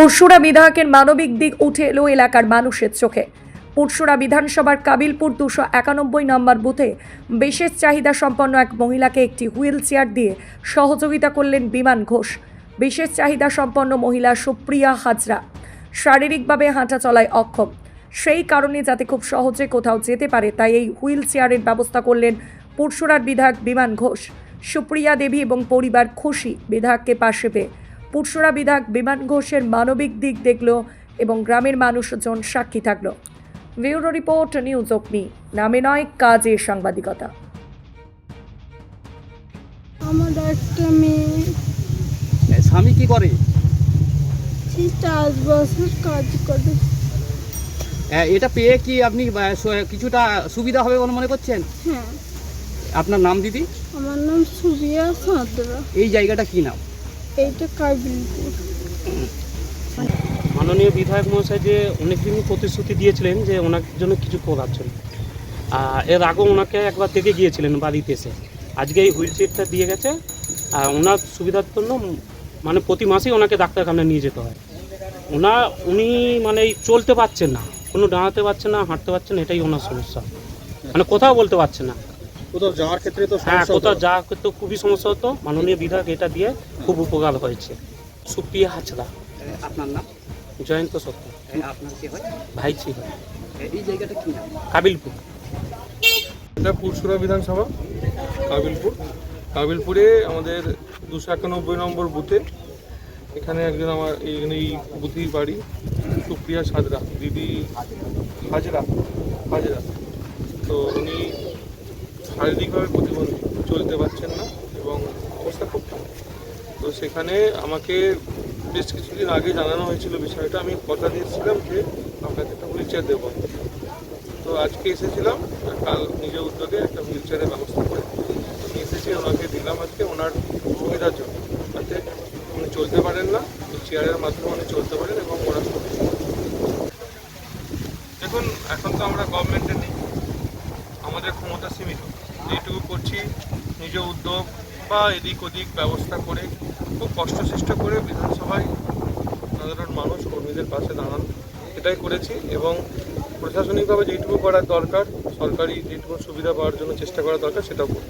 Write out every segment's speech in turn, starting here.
পরশুরা বিধায়কের মানবিক দিক উঠে এলো এলাকার মানুষের চোখে। পরশুরা বিধানসভার কাবিলপুর দুশো একানব্বই নম্বর বুথে বিশেষ চাহিদা সম্পন্ন এক মহিলাকে একটি হুইল চেয়ার দিয়ে সহযোগিতা করলেন বিমান ঘোষ। বিশেষ চাহিদা সম্পন্ন মহিলা সুপ্রিয়া হাজরা। শারীরিকভাবে হাঁটা চলায় অক্ষম। সেই কারণে যাতে খুব সহজে কোথাও যেতে পারে, তাই এই হুইল চেয়ারের ব্যবস্থা করলেন পরশুরার বিধায়ক বিমান ঘোষ। সুপ্রিয়া দেবী এবং পরিবার খুশি বিধায়ককে পাশে পেয়ে পুরসুরা বিধায়ক বিমান ঘোষের মানবিক দিক দেখল এবং গ্রামের মানুষজন সাক্ষী থাকল। ব্যুরো রিপোর্ট নিউজ অগ্নি। নামে নয় কাজে সাংবাদিকতা। আমার একটা মেয়ে। স্বামী কি করে? চাষবাসের কাজ করে। এটা পেয়ে কি আপনি কিছুটা সুবিধা হবে বলে মনে করছেন? হ্যাঁ। আপনার নাম দিদি? আমার নাম সুবিয়া সাঁতরা। এই জায়গাটা কি নাম? মাননীয় বিধায়ক মহাশয় যে অনেকদিনই প্রতিশ্রুতি দিয়েছিলেন যে ওনার জন্য কিছু করার জন্য আর এর আগেও ওনাকে একবার দেখে গিয়েছিলেন বাড়িতে এসে। আজকে এই হুইল চেয়ারটা দিয়ে গেছে। আর ওনার সুবিধার জন্য মানে প্রতি মাসেই ওনাকে ডাক্তারখানায় নিয়ে যেতে হয়। ওনা উনি মানে চলতে পারছেন না। কোনো দাঁড়াতে পারছে না হাঁটতে পারছেন না, এটাই ওনার সমস্যা। মানে কোথাও বলতে পারছে না। কোথাও যাওয়ার ক্ষেত্রে তো হ্যাঁ সমস্যা কোথাও হতো। যা খুবই সমস্যা হতো। মাননীয় বিধায়ক এটা দিয়ে খুব উপকার হয়েছে। সুপ্রিয়া হাজরা। আপনার নাম? জয়ন্ত সত্য। আপনার কি হয়? ভাইচি এই জায়গাটা কি নাম? কাবিলপুর। এটা পুরসুরা বিধানসভা কাবিলপুর। কাবিলপুরে আমাদের দুশো একানব্বই নম্বর বুথে এখানে একজন আমার এই বুথেই বাড়ি সুপ্রিয়া সাজরা দিদি হাজরা হাজরা। তো উনি শারীরিকভাবে প্রতিবন্ধী চলতে পারছেন না এবং অবস্থা খুব তো সেখানে আমাকে বেশ কিছুদিন আগে জানানো হয়েছিল বিষয়টা। আমি কথা দিয়েছিলাম যে আপনাকে একটা হুইল চেয়ার দেবো। তো আজকে এসেছিলাম কাল নিজের উদ্যোগে একটা হুইল চেয়ারের ব্যবস্থা করে আমি এসেছি, ওনাকে দিলাম আজকে ওনার সুবিধার জন্য। যাতে উনি চলতে পারেন না চেয়ারের মাধ্যমে উনি চলতে পারেন এবং ওনার দেখুন, এখন তো আমরা গভর্নমেন্টে নেই। আমাদের ক্ষমতা সীমিত। যেটুকু করছি। নিজ উদ্যোগ বা এদিক ওদিক ব্যবস্থা করে খুব কষ্টসৃষ্ট করে বিধানসভায় সাধারণ মানুষ, কর্মীদের পাশে দাঁড়ান। এটাই করেছি এবং প্রশাসনিকভাবে যেটুকু করার দরকার, সরকারি যেটুকু সুবিধা পাওয়ার জন্য চেষ্টা করা দরকার, সেটাও করি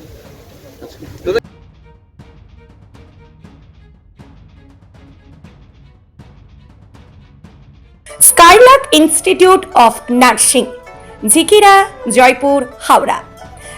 Skylark institute of nursing, Jhikira, Jaipur, Howrah.